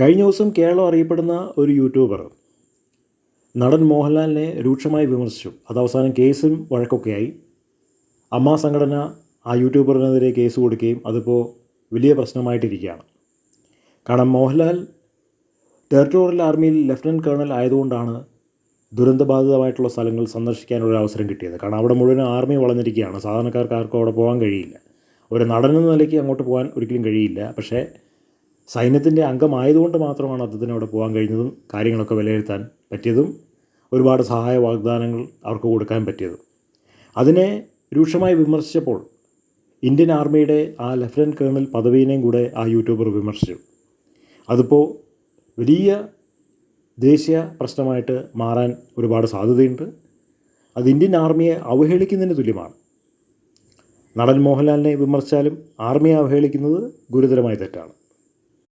കഴിഞ്ഞ ദിവസം കേരളം അറിയപ്പെടുന്ന ഒരു യൂട്യൂബർ നടൻ മോഹൻലാലിനെ രൂക്ഷമായി വിമർശിച്ചു. അത് അവസാനം കേസും വഴക്കൊക്കെയായി. അമ്മ സംഘടന ആ യൂട്യൂബറിനെതിരെ കേസ് കൊടുക്കുകയും അതിപ്പോൾ വലിയ പ്രശ്നമായിട്ടിരിക്കുകയാണ്. കാരണം മോഹൻലാൽ ടെറിട്ടോറിയൽ ആർമിയിൽ ലഫ്റ്റനന്റ് കേണൽ ആയതുകൊണ്ടാണ് ദുരന്തബാധിതമായിട്ടുള്ള സ്ഥലങ്ങൾ സന്ദർശിക്കാനുള്ള അവസരം കിട്ടിയത്. കാരണം അവിടെ മുഴുവൻ ആർമി വളഞ്ഞിരിക്കുകയാണ് സാധാരണക്കാർക്ക് ആർക്കും അവിടെ പോകാൻ കഴിയില്ല. ഒരു നടനെന്ന നിലയ്ക്ക് അങ്ങോട്ട് പോകാൻ ഒരിക്കലും കഴിയില്ല. പക്ഷേ സൈന്യത്തിന്റെ അംഗമായതുകൊണ്ട് മാത്രമാണ് അദ്ദേഹത്തിന് അവിടെ പോകാൻ കഴിഞ്ഞതും കാര്യങ്ങളൊക്കെ വിലയിരുത്താൻ പറ്റിയതും ഒരുപാട് സഹായ വാഗ്ദാനങ്ങൾ അവർക്ക് കൊടുക്കാൻ പറ്റിയതും. അതിനെ രൂക്ഷമായി വിമർശിച്ചപ്പോൾ ഇന്ത്യൻ ആർമിയുടെ ആ ലഫ്റ്റനന്റ് കേണൽ പദവീനെയും കൂടെ ആ യൂട്യൂബർ വിമർശിച്ചു. അതിപ്പോൾ വലിയ ദേശീയ പ്രശ്നമായിട്ട് മാറാൻ ഒരുപാട് സാധ്യതയുണ്ട്. അത് ഇന്ത്യൻ ആർമിയെ അവഹേളിക്കുന്നതിന് തുല്യമാണ്. നടൻ മോഹൻലാലിനെ വിമർശിച്ചാലും ആർമിയെ അവഹേളിക്കുന്നത് ഗുരുതരമായ തെറ്റാണ്.